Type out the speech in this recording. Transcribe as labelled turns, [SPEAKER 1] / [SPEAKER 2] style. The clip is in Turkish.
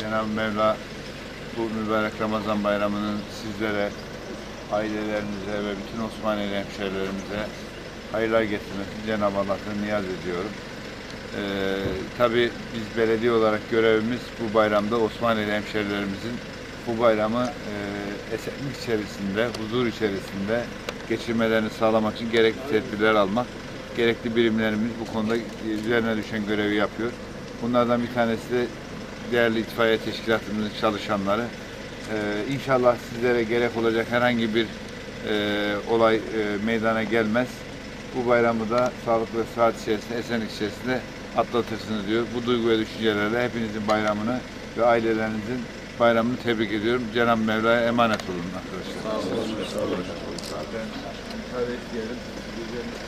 [SPEAKER 1] Cenab-ı Mevla bu mübarek Ramazan bayramının sizlere, ailelerinize ve bütün Osmaniyeli hemşehrilerimize hayırlar getirmesini Cenab-ı Allah'tan niyaz ediyorum. Ee, tabii biz belediye olarak görevimiz bu bayramda Osmaniyeli hemşehrilerimizin bu bayramı e, esenlik içerisinde, huzur içerisinde geçirmelerini sağlamak için gerekli tedbirler almak. Gerekli birimlerimiz bu konuda üzerine düşen görevi yapıyor. Bunlardan bir tanesi de değerli itfaiye teşkilatımızın çalışanları. Ee, inşallah sizlere gerek olacak herhangi bir e, olay e, meydana gelmez. Bu bayramı da sağlıklı ve sıhhat içerisinde, esenlik içerisinde atlatırsınız diyor. Bu duygu ve düşüncelerle hepinizin bayramını ve ailelerinizin bayramını tebrik ediyorum. Cenab-ı Mevla'ya emanet olun arkadaşlar. Sağ olun. Sağ olun. Zaten müsaade isteyelim. Gecenin kahveyi